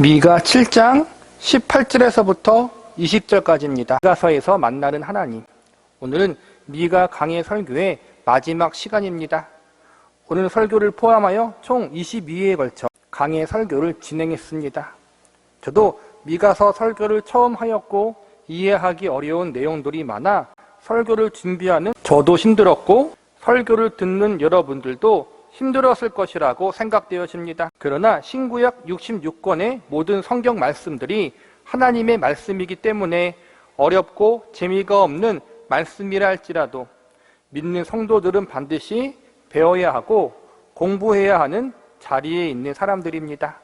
미가 7장 18절에서부터 20절까지입니다. 미가서에서 만나는 하나님. 오늘은 미가 강의 설교의 마지막 시간입니다. 오늘 설교를 포함하여 총 22회에 걸쳐 강의 설교를 진행했습니다. 저도 미가서 설교를 처음 하였고 이해하기 어려운 내용들이 많아 설교를 준비하는 저도 힘들었고 설교를 듣는 여러분들도 힘들었을 것이라고 생각되어집니다. 그러나 신구약 66권의 모든 성경 말씀들이 하나님의 말씀이기 때문에 어렵고 재미가 없는 말씀이라 할지라도 믿는 성도들은 반드시 배워야 하고 공부해야 하는 자리에 있는 사람들입니다.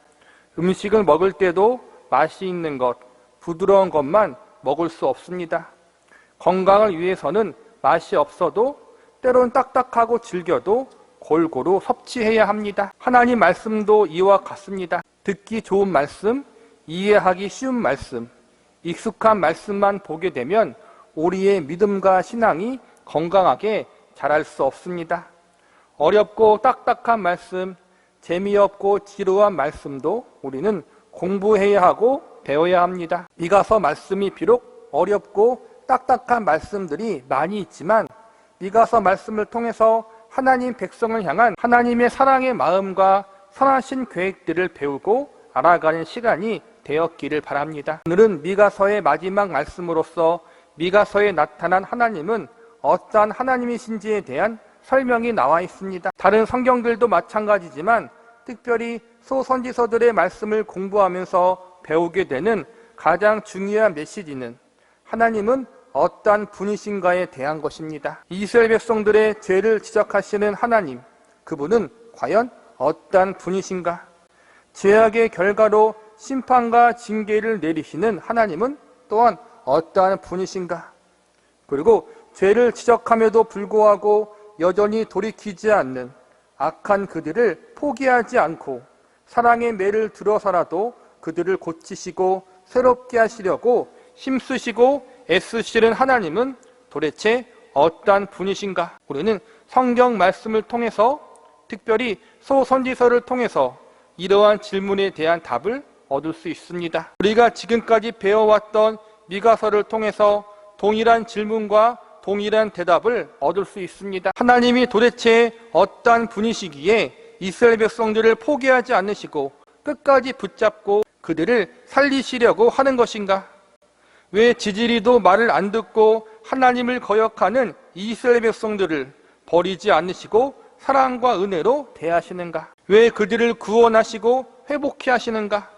음식을 먹을 때도 맛이 있는 것, 부드러운 것만 먹을 수 없습니다. 건강을 위해서는 맛이 없어도 때론 딱딱하고 질겨도 골고루 섭취해야 합니다. 하나님 말씀도 이와 같습니다. 듣기 좋은 말씀, 이해하기 쉬운 말씀, 익숙한 말씀만 보게 되면 우리의 믿음과 신앙이 건강하게 자랄 수 없습니다. 어렵고 딱딱한 말씀, 재미없고 지루한 말씀도 우리는 공부해야 하고 배워야 합니다. 미가서 말씀이 비록 어렵고 딱딱한 말씀들이 많이 있지만 미가서 말씀을 통해서 하나님 백성을 향한 하나님의 사랑의 마음과 선하신 계획들을 배우고 알아가는 시간이 되었기를 바랍니다. 오늘은 미가서의 마지막 말씀으로서 미가서에 나타난 하나님은 어떠한 하나님이신지에 대한 설명이 나와 있습니다. 다른 성경들도 마찬가지지만 특별히 소선지서들의 말씀을 공부하면서 배우게 되는 가장 중요한 메시지는 하나님은 어떠한 분이신가에 대한 것입니다. 이스라엘 백성들의 죄를 지적하시는 하나님, 그분은 과연 어떠한 분이신가? 죄악의 결과로 심판과 징계를 내리시는 하나님은 또한 어떠한 분이신가? 그리고 죄를 지적함에도 불구하고 여전히 돌이키지 않는 악한 그들을 포기하지 않고 사랑의 매를 들어서라도 그들을 고치시고 새롭게 하시려고 힘쓰시고 애쓰시는 하나님은 도대체 어떠한 분이신가? 우리는 성경 말씀을 통해서 특별히 소선지서를 통해서 이러한 질문에 대한 답을 얻을 수 있습니다. 우리가 지금까지 배워왔던 미가서를 통해서 동일한 질문과 동일한 대답을 얻을 수 있습니다. 하나님이 도대체 어떠한 분이시기에 이스라엘 백성들을 포기하지 않으시고 끝까지 붙잡고 그들을 살리시려고 하는 것인가? 왜 지지리도 말을 안 듣고 하나님을 거역하는 이스라엘 백성들을 버리지 않으시고 사랑과 은혜로 대하시는가? 왜 그들을 구원하시고 회복케 하시는가?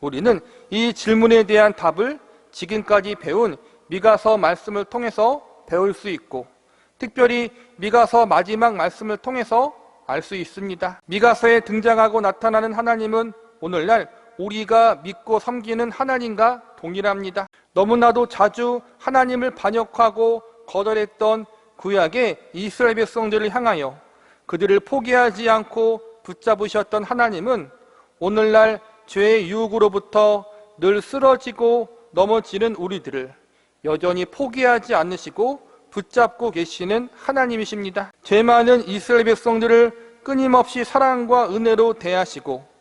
우리는 이 질문에 대한 답을 지금까지 배운 미가서 말씀을 통해서 배울 수 있고 특별히 미가서 마지막 말씀을 통해서 알 수 있습니다. 미가서에 등장하고 나타나는 하나님은 오늘날 우리가 믿고 섬기는 하나님과 동일합니다. 너무나도 자주 하나님을 반역하고 거절했던 구약의 이스라엘 백성들을 향하여 그들을 포기하지 않고 붙잡으셨던 하나님은 오늘날 죄의 유혹으로부터 늘 쓰러지고 넘어지는 우리들을 여전히 포기하지 않으시고 붙잡고 계시는 하나님이십니다. 죄 많은 이스라엘 백성들을 끊임없이 사랑과 은혜로 대하시고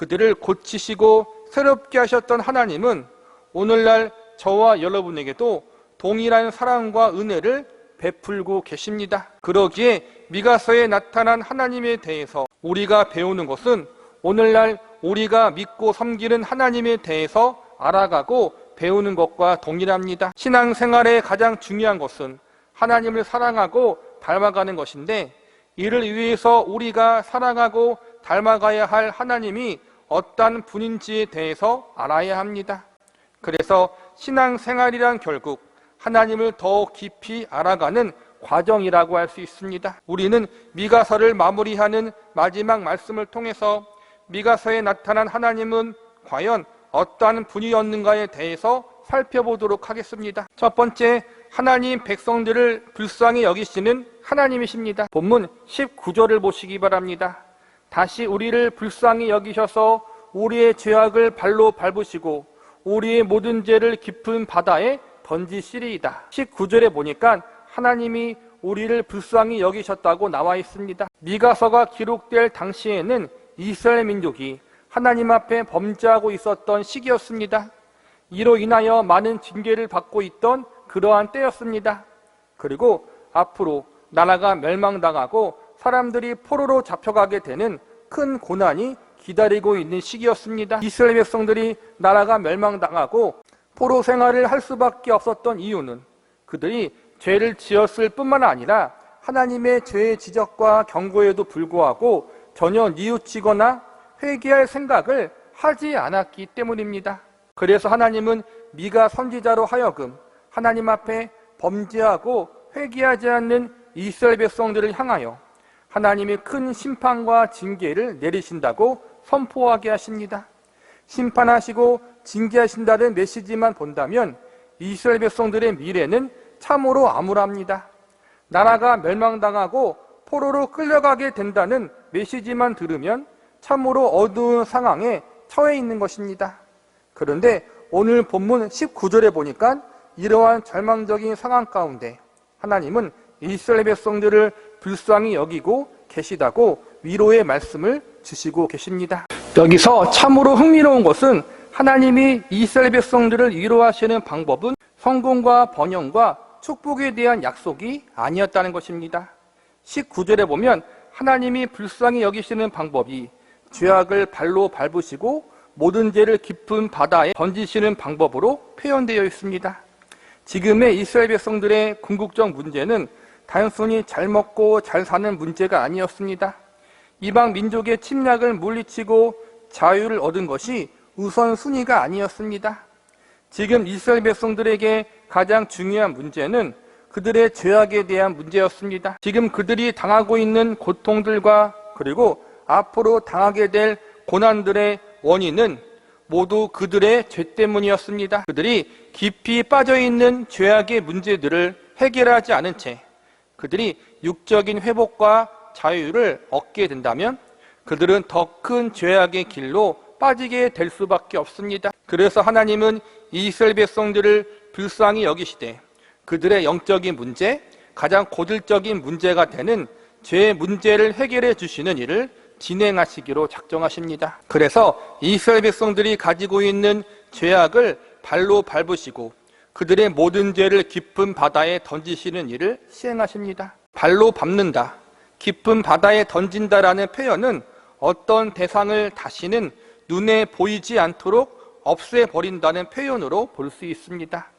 그들을 고치시고 새롭게 하셨던 하나님은 오늘날 저와 여러분에게도 동일한 사랑과 은혜를 베풀고 계십니다. 그러기에 미가서에 나타난 하나님에 대해서 우리가 배우는 것은 오늘날 우리가 믿고 섬기는 하나님에 대해서 알아가고 배우는 것과 동일합니다. 신앙생활의 가장 중요한 것은 하나님을 사랑하고 닮아가는 것인데 이를 위해서 우리가 사랑하고 닮아가야 할 하나님이 어떤 분인지에 대해서 알아야 합니다. 그래서 신앙생활이란 결국 하나님을 더 깊이 알아가는 과정이라고 할 수 있습니다. 우리는 미가서를 마무리하는 마지막 말씀을 통해서 미가서에 나타난 하나님은 과연 어떠한 분이었는가에 대해서 살펴보도록 하겠습니다. 첫 번째, 하나님 백성들을 불쌍히 여기시는 하나님이십니다. 본문 19절을 보시기 바랍니다. 다시 우리를 불쌍히 여기셔서 우리의 죄악을 발로 밟으시고 우리의 모든 죄를 깊은 바다에 던지시리이다. 19절에 보니까 하나님이 우리를 불쌍히 여기셨다고 나와 있습니다. 미가서가 기록될 당시에는 이스라엘 민족이 하나님 앞에 범죄하고 있었던 시기였습니다. 이로 인하여 많은 징계를 받고 있던 그러한 때였습니다. 그리고 앞으로 나라가 멸망당하고 사람들이 포로로 잡혀가게 되는 큰 고난이 기다리고 있는 시기였습니다. 이스라엘 백성들이 나라가 멸망당하고 포로 생활을 할 수밖에 없었던 이유는 그들이 죄를 지었을 뿐만 아니라 하나님의 죄의 지적과 경고에도 불구하고 전혀 뉘우치거나 회개할 생각을 하지 않았기 때문입니다. 그래서 하나님은 미가 선지자로 하여금 하나님 앞에 범죄하고 회개하지 않는 이스라엘 백성들을 향하여 하나님이 큰 심판과 징계를 내리신다고 선포하게 하십니다. 심판하시고 징계하신다는 메시지만 본다면 이스라엘 백성들의 미래는 참으로 암울합니다. 나라가 멸망당하고 포로로 끌려가게 된다는 메시지만 들으면 참으로 어두운 상황에 처해 있는 것입니다. 그런데 오늘 본문 19절에 보니까 이러한 절망적인 상황 가운데 하나님은 이스라엘 백성들을 불쌍히 여기고 계시다고 위로의 말씀을 주시고 계십니다. 여기서 참으로 흥미로운 것은 하나님이 이스라엘 백성들을 위로하시는 방법은 성공과 번영과 축복에 대한 약속이 아니었다는 것입니다. 19절에 보면 하나님이 불쌍히 여기시는 방법이 죄악을 발로 밟으시고 모든 죄를 깊은 바다에 던지시는 방법으로 표현되어 있습니다. 지금의 이스라엘 백성들의 궁극적 문제는 단순히 잘 먹고 잘 사는 문제가 아니었습니다. 이방 민족의 침략을 물리치고 자유를 얻은 것이 우선순위가 아니었습니다. 지금 이스라엘 백성들에게 가장 중요한 문제는 그들의 죄악에 대한 문제였습니다. 지금 그들이 당하고 있는 고통들과 그리고 앞으로 당하게 될 고난들의 원인은 모두 그들의 죄 때문이었습니다. 그들이 깊이 빠져 있는 죄악의 문제들을 해결하지 않은 채 그들이 육적인 회복과 자유를 얻게 된다면 그들은 더 큰 죄악의 길로 빠지게 될 수밖에 없습니다. 그래서 하나님은 이스라엘 백성들을 불쌍히 여기시되 그들의 영적인 문제, 가장 고질적인 문제가 되는 죄의 문제를 해결해 주시는 일을 진행하시기로 작정하십니다. 그래서 이스라엘 백성들이 가지고 있는 죄악을 발로 밟으시고 그들의 모든 죄를 깊은 바다에 던지시는 일을 시행하십니다. 발로 밟는다, 깊은 바다에 던진다라는 표현은 어떤 대상을 다시는 눈에 보이지 않도록 없애버린다는 표현으로 볼 수 있습니다.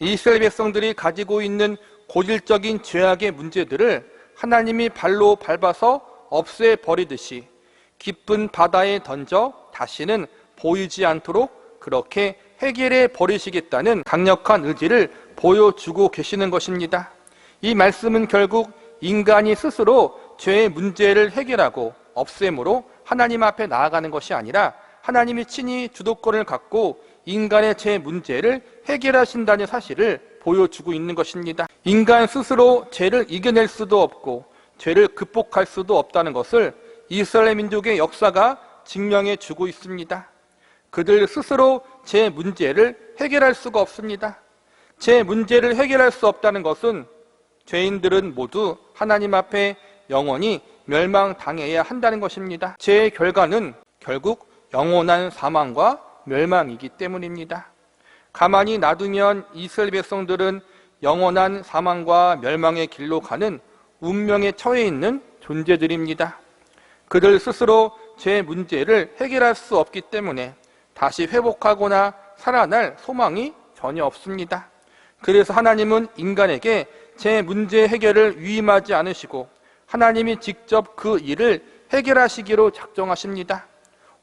이스라엘 백성들이 가지고 있는 고질적인 죄악의 문제들을 하나님이 발로 밟아서 없애버리듯이 깊은 바다에 던져 다시는 보이지 않도록 그렇게 해결해 버리시겠다는 강력한 의지를 보여주고 계시는 것입니다. 이 말씀은 결국 인간이 스스로 죄의 문제를 해결하고 없앰으로 하나님 앞에 나아가는 것이 아니라 하나님이 친히 주도권을 갖고 인간의 죄 문제를 해결하신다는 사실을 보여주고 있는 것입니다. 인간 스스로 죄를 이겨낼 수도 없고 죄를 극복할 수도 없다는 것을 이스라엘 민족의 역사가 증명해 주고 있습니다. 그들 스스로 제 문제를 해결할 수가 없습니다. 제 문제를 해결할 수 없다는 것은 죄인들은 모두 하나님 앞에 영원히 멸망당해야 한다는 것입니다. 제 결과는 결국 영원한 사망과 멸망이기 때문입니다. 가만히 놔두면 이스라엘 백성들은 영원한 사망과 멸망의 길로 가는 운명에 처해 있는 존재들입니다. 그들 스스로 제 문제를 해결할 수 없기 때문에 다시 회복하거나 살아날 소망이 전혀 없습니다. 그래서 하나님은 인간에게 제 문제 해결을 위임하지 않으시고 하나님이 직접 그 일을 해결하시기로 작정하십니다.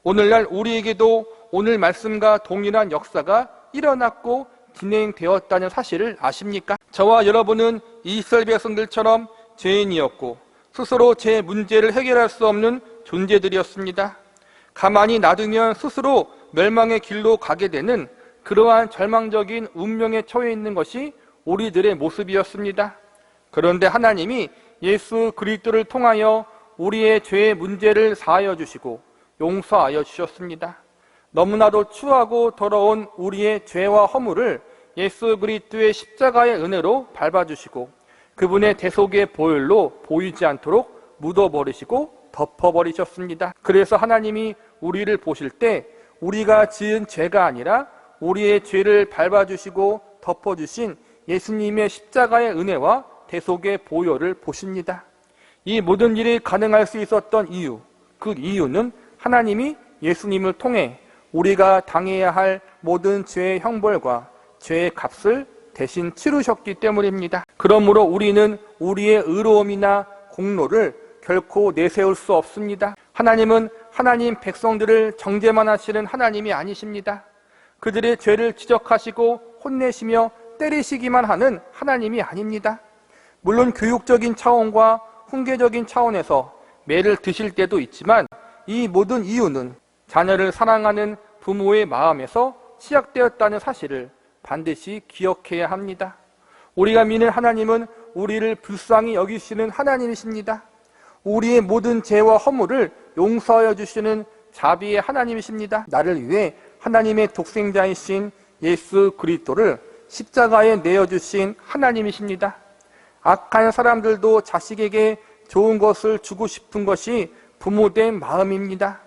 오늘날 우리에게도 오늘 말씀과 동일한 역사가 일어났고 진행되었다는 사실을 아십니까? 저와 여러분은 이스라엘 백성들처럼 죄인이었고 스스로 제 문제를 해결할 수 없는 존재들이었습니다. 가만히 놔두면 스스로 멸망의 길로 가게 되는 그러한 절망적인 운명에 처해 있는 것이 우리들의 모습이었습니다. 그런데 하나님이 예수 그리스도를 통하여 우리의 죄의 문제를 사하여 주시고 용서하여 주셨습니다. 너무나도 추하고 더러운 우리의 죄와 허물을 예수 그리스도의 십자가의 은혜로 밟아주시고 그분의 대속의 보혈로 보이지 않도록 묻어버리시고 덮어버리셨습니다. 그래서 하나님이 우리를 보실 때 우리가 지은 죄가 아니라 우리의 죄를 밟아주시고 덮어주신 예수님의 십자가의 은혜와 대속의 보혈을 보십니다. 이 모든 일이 가능할 수 있었던 이유, 그 이유는 하나님이 예수님을 통해 우리가 당해야 할 모든 죄의 형벌과 죄의 값을 대신 치르셨기 때문입니다. 그러므로 우리는 우리의 의로움이나 공로를 결코 내세울 수 없습니다. 하나님은 하나님 백성들을 정죄만 하시는 하나님이 아니십니다. 그들의 죄를 지적하시고 혼내시며 때리시기만 하는 하나님이 아닙니다. 물론 교육적인 차원과 훈계적인 차원에서 매를 드실 때도 있지만 이 모든 이유는 자녀를 사랑하는 부모의 마음에서 시작되었다는 사실을 반드시 기억해야 합니다. 우리가 믿는 하나님은 우리를 불쌍히 여기시는 하나님이십니다. 우리의 모든 죄와 허물을 용서하여 주시는 자비의 하나님이십니다. 나를 위해 하나님의 독생자이신 예수 그리스도를 십자가에 내어 주신 하나님이십니다. 악한 사람들도 자식에게 좋은 것을 주고 싶은 것이 부모된 마음입니다.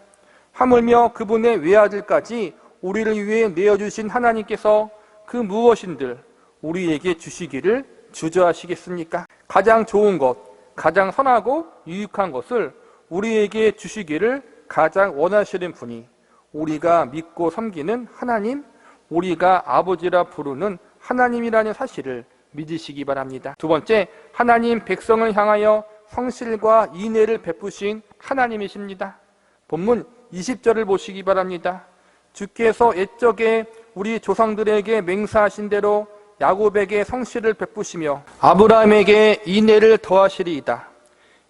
하물며 그분의 외아들까지 우리를 위해 내어 주신 하나님께서 그 무엇인들 우리에게 주시기를 주저하시겠습니까? 가장 좋은 것, 가장 선하고 유익한 것을 우리에게 주시기를 가장 원하시는 분이 우리가 믿고 섬기는 하나님, 우리가 아버지라 부르는 하나님이라는 사실을 믿으시기 바랍니다. 두 번째, 하나님 백성을 향하여 성실과 인애를 베푸신 하나님이십니다. 본문 20절을 보시기 바랍니다. 주께서 옛적에 우리 조상들에게 맹세하신 대로 야곱에게 성실을 베푸시며 아브라함에게 인애를 더하시리이다.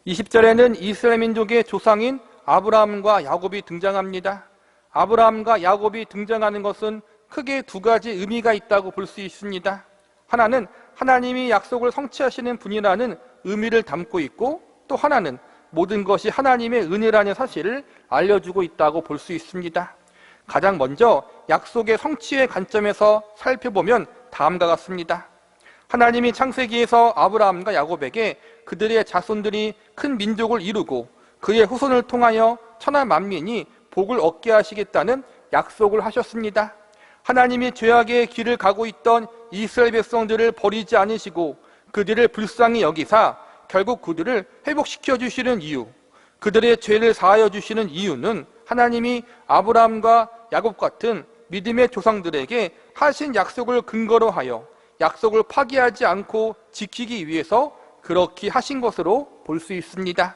20절에는 이스라엘 민족의 조상인 아브라함과 야곱이 등장합니다. 아브라함과 야곱이 등장하는 것은 크게 두 가지 의미가 있다고 볼 수 있습니다. 하나는 하나님이 약속을 성취하시는 분이라는 의미를 담고 있고 또 하나는 모든 것이 하나님의 은혜라는 사실을 알려주고 있다고 볼 수 있습니다. 가장 먼저 약속의 성취의 관점에서 살펴보면 다음과 같습니다. 하나님이 창세기에서 아브라함과 야곱에게 그들의 자손들이 큰 민족을 이루고 그의 후손을 통하여 천하 만민이 복을 얻게 하시겠다는 약속을 하셨습니다. 하나님이 죄악의 길을 가고 있던 이스라엘 백성들을 버리지 않으시고 그들을 불쌍히 여기사 결국 그들을 회복시켜 주시는 이유, 그들의 죄를 사하여 주시는 이유는 하나님이 아브라함과 야곱 같은 믿음의 조상들에게 하신 약속을 근거로 하여 약속을 파기하지 않고 지키기 위해서 그렇게 하신 것으로 볼 수 있습니다.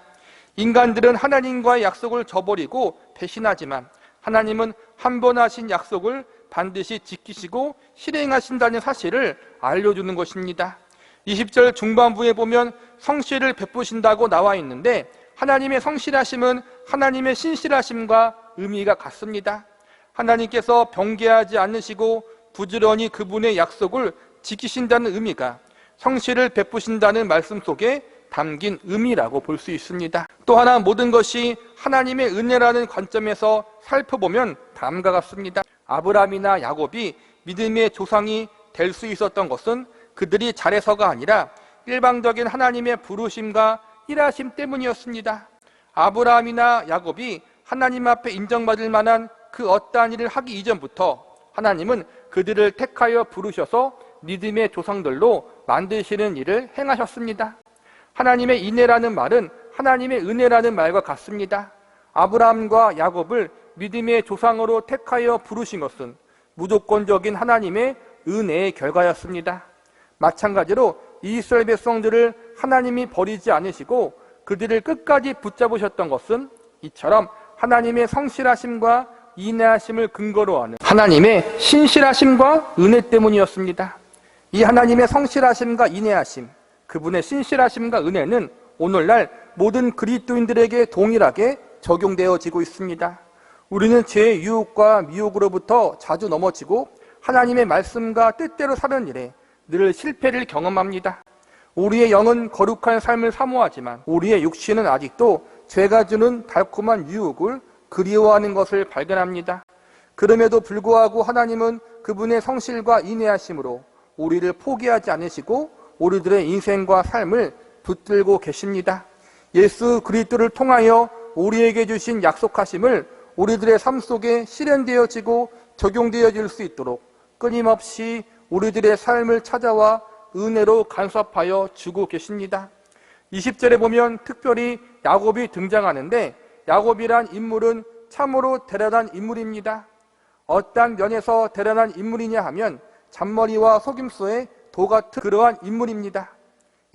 인간들은 하나님과의 약속을 저버리고 배신하지만 하나님은 한 번 하신 약속을 반드시 지키시고 실행하신다는 사실을 알려주는 것입니다. 20절 중반부에 보면 성실을 베푸신다고 나와 있는데 하나님의 성실하심은 하나님의 신실하심과 의미가 같습니다. 하나님께서 변개하지 않으시고 부지런히 그분의 약속을 지키신다는 의미가 성실을 베푸신다는 말씀 속에 담긴 의미라고 볼 수 있습니다. 또 하나 모든 것이 하나님의 은혜라는 관점에서 살펴보면 다음과 같습니다. 아브라함이나 야곱이 믿음의 조상이 될 수 있었던 것은 그들이 잘해서가 아니라 일방적인 하나님의 부르심과 일하심 때문이었습니다. 아브라함이나 야곱이 하나님 앞에 인정받을 만한 그 어떠한 일을 하기 이전부터 하나님은 그들을 택하여 부르셔서 믿음의 조상들로 만드시는 일을 행하셨습니다. 하나님의 인애라는 말은 하나님의 은혜라는 말과 같습니다. 아브라함과 야곱을 믿음의 조상으로 택하여 부르신 것은 무조건적인 하나님의 은혜의 결과였습니다. 마찬가지로 이스라엘 백성들을 하나님이 버리지 않으시고 그들을 끝까지 붙잡으셨던 것은 이처럼 하나님의 성실하심과 인내하심을 근거로 하는 하나님의 신실하심과 은혜 때문이었습니다. 이 하나님의 성실하심과 인내하심, 그분의 신실하심과 은혜는 오늘날 모든 그리스도인들에게 동일하게 적용되어지고 있습니다. 우리는 죄의 유혹과 미혹으로부터 자주 넘어지고 하나님의 말씀과 뜻대로 사는 일에 늘 실패를 경험합니다. 우리의 영은 거룩한 삶을 사모하지만 우리의 육신은 아직도 죄가 주는 달콤한 유혹을 그리워하는 것을 발견합니다. 그럼에도 불구하고 하나님은 그분의 성실과 인내하심으로 우리를 포기하지 않으시고 우리들의 인생과 삶을 붙들고 계십니다. 예수 그리스도를 통하여 우리에게 주신 약속하심을 우리들의 삶 속에 실현되어지고 적용되어질 수 있도록 끊임없이 우리들의 삶을 찾아와 은혜로 간섭하여 주고 계십니다. 20절에 보면 특별히 야곱이 등장하는데 야곱이란 인물은 참으로 대단한 인물입니다. 어떠한 면에서 대단한 인물이냐 하면 잔머리와 속임수에 도 같은 그러한 인물입니다.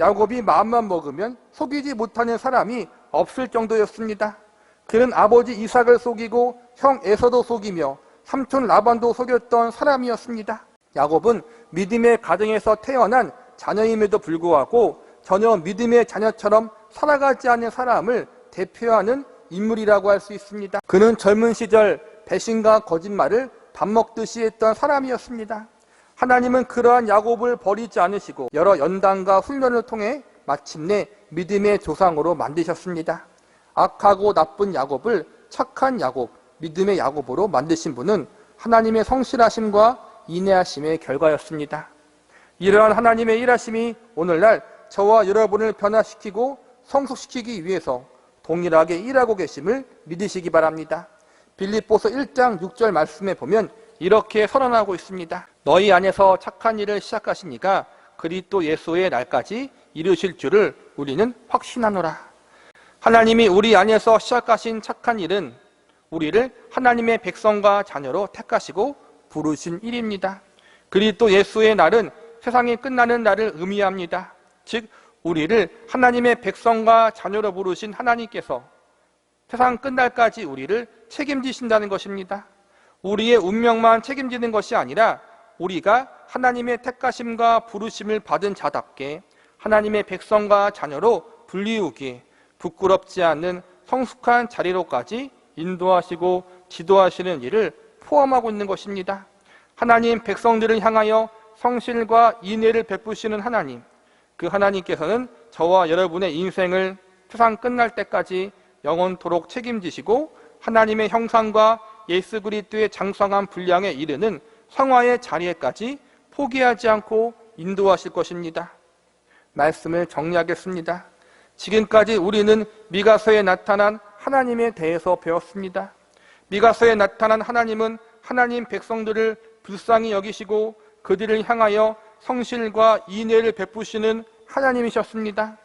야곱이 마음만 먹으면 속이지 못하는 사람이 없을 정도였습니다. 그는 아버지 이삭을 속이고 형 에서도 속이며 삼촌 라반도 속였던 사람이었습니다. 야곱은 믿음의 가정에서 태어난 자녀임에도 불구하고 전혀 믿음의 자녀처럼 살아가지 않는 사람을 대표하는 인물이라고 할 수 있습니다. 그는 젊은 시절 배신과 거짓말을 밥 먹듯이 했던 사람이었습니다. 하나님은 그러한 야곱을 버리지 않으시고 여러 연단과 훈련을 통해 마침내 믿음의 조상으로 만드셨습니다. 악하고 나쁜 야곱을 착한 야곱, 믿음의 야곱으로 만드신 분은 하나님의 성실하심과 인내하심의 결과였습니다. 이러한 하나님의 일하심이 오늘날 저와 여러분을 변화시키고 성숙시키기 위해서 동일하게 일하고 계심을 믿으시기 바랍니다. 빌립보서 1장 6절 말씀에 보면 이렇게 선언하고 있습니다. 너희 안에서 착한 일을 시작하시니까 그리스도 예수의 날까지 이루실 줄을 우리는 확신하노라. 하나님이 우리 안에서 시작하신 착한 일은 우리를 하나님의 백성과 자녀로 택하시고 부르신 일입니다. 그리스도 예수의 날은 세상이 끝나는 날을 의미합니다. 즉 우리를 하나님의 백성과 자녀로 부르신 하나님께서 세상 끝날까지 우리를 책임지신다는 것입니다. 우리의 운명만 책임지는 것이 아니라 우리가 하나님의 택하심과 부르심을 받은 자답게 하나님의 백성과 자녀로 불리우기에 부끄럽지 않는 성숙한 자리로까지 인도하시고 지도하시는 일을 포함하고 있는 것입니다. 하나님 백성들을 향하여 성실과 인애를 베푸시는 하나님, 그 하나님께서는 저와 여러분의 인생을 세상 끝날 때까지 영원토록 책임지시고 하나님의 형상과 예수 그리스도의 장성한 분량에 이르는 성화의 자리에까지 포기하지 않고 인도하실 것입니다. 말씀을 정리하겠습니다. 지금까지 우리는 미가서에 나타난 하나님에 대해서 배웠습니다. 미가서에 나타난 하나님은 하나님 백성들을 불쌍히 여기시고 그들을 향하여 성실과 인애를 베푸시는 하나님이셨습니다.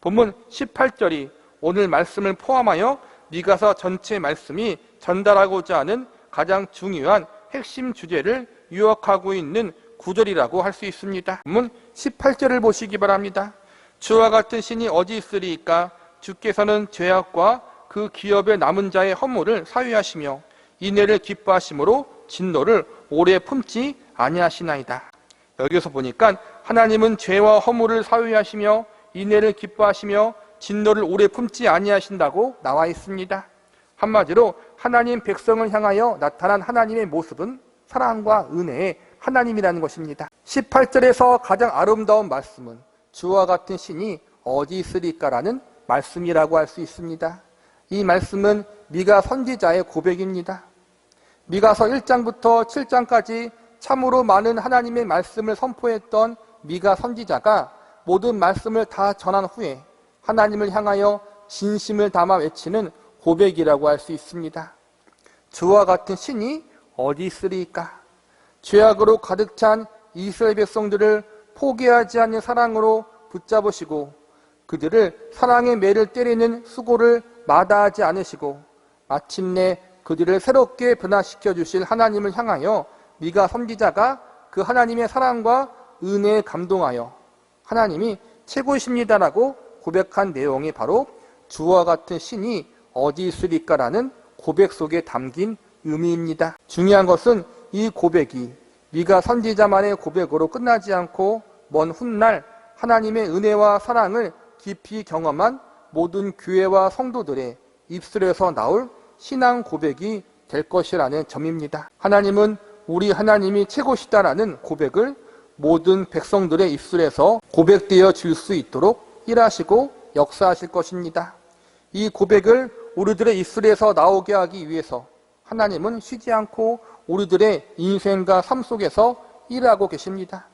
본문 18절이 오늘 말씀을 포함하여 미가서 전체 말씀이 전달하고자 하는 가장 중요한 핵심 주제를 유혹하고 있는 구절이라고 할 수 있습니다. 본문 18절을 보시기 바랍니다. 주와 같은 신이 어디 있으리까 주께서는 죄악과 그 기업의 남은 자의 허물을 사유하시며 인애를 기뻐하심으로 진노를 오래 품지 아니하시나이다. 여기서 보니까 하나님은 죄와 허물을 사유하시며 인애를 기뻐하시며 진노를 오래 품지 아니하신다고 나와 있습니다. 한마디로 하나님 백성을 향하여 나타난 하나님의 모습은 사랑과 은혜의 하나님이라는 것입니다. 18절에서 가장 아름다운 말씀은 주와 같은 신이 어디 있으리까라는 말씀이라고 할 수 있습니다. 이 말씀은 미가 선지자의 고백입니다. 미가서 1장부터 7장까지 참으로 많은 하나님의 말씀을 선포했던 미가 선지자가 모든 말씀을 다 전한 후에 하나님을 향하여 진심을 담아 외치는 고백이라고 할 수 있습니다. 주와 같은 신이 어디 있으리까? 죄악으로 가득 찬 이스라엘 백성들을 포기하지 않는 사랑으로 붙잡으시고 그들을 사랑의 매를 때리는 수고를 마다하지 않으시고 마침내 그들을 새롭게 변화시켜 주실 하나님을 향하여 미가 선지자가 그 하나님의 사랑과 은혜에 감동하여 하나님이 최고이십니다라고 고백한 내용이 바로 주와 같은 신이 어디 있으리까라는 고백 속에 담긴 의미입니다. 중요한 것은 이 고백이 미가 선지자만의 고백으로 끝나지 않고 먼 훗날 하나님의 은혜와 사랑을 깊이 경험한 모든 교회와 성도들의 입술에서 나올 신앙 고백이 될 것이라는 점입니다. 하나님은 우리 하나님이 최고시다라는 고백을 모든 백성들의 입술에서 고백되어 질 수 있도록 일하시고 역사하실 것입니다. 이 고백을 우리들의 입술에서 나오게 하기 위해서 하나님은 쉬지 않고 우리들의 인생과 삶 속에서 일하고 계십니다.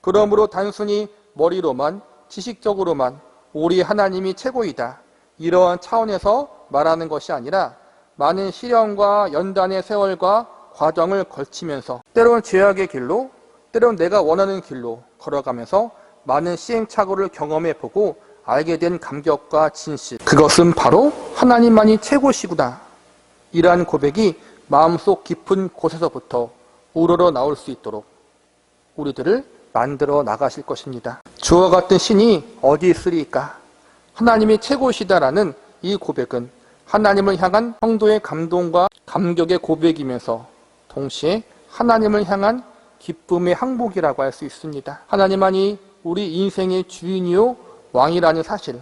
그러므로 단순히 머리로만 지식적으로만 우리 하나님이 최고이다. 이러한 차원에서 말하는 것이 아니라 많은 시련과 연단의 세월과 과정을 걸치면서 때로는 죄악의 길로 때로는 내가 원하는 길로 걸어가면서 많은 시행착오를 경험해 보고 알게 된 감격과 진실 그것은 바로 하나님만이 최고시구나 이러한 고백이 마음속 깊은 곳에서부터 우러러 나올 수 있도록 우리들을 만들어 나가실 것입니다. 주와 같은 신이 어디 있으리까? 하나님이 최고시다라는 이 고백은 하나님을 향한 성도의 감동과 감격의 고백이면서 동시에 하나님을 향한 기쁨의 항복이라고 할 수 있습니다. 하나님만이 우리 인생의 주인이요 왕이라는 사실,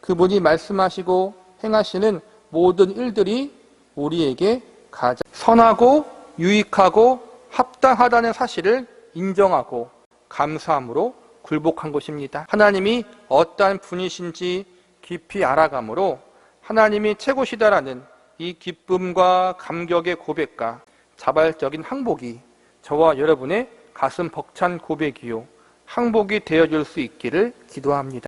그분이 말씀하시고 행하시는 모든 일들이 우리에게 가장 선하고 유익하고 합당하다는 사실을 인정하고 감사함으로 굴복한 것입니다. 하나님이 어떠한 분이신지 깊이 알아감으로 하나님이 최고시다라는 이 기쁨과 감격의 고백과 자발적인 항복이 저와 여러분의 가슴 벅찬 고백이요 항복이 되어줄 수 있기를 기도합니다.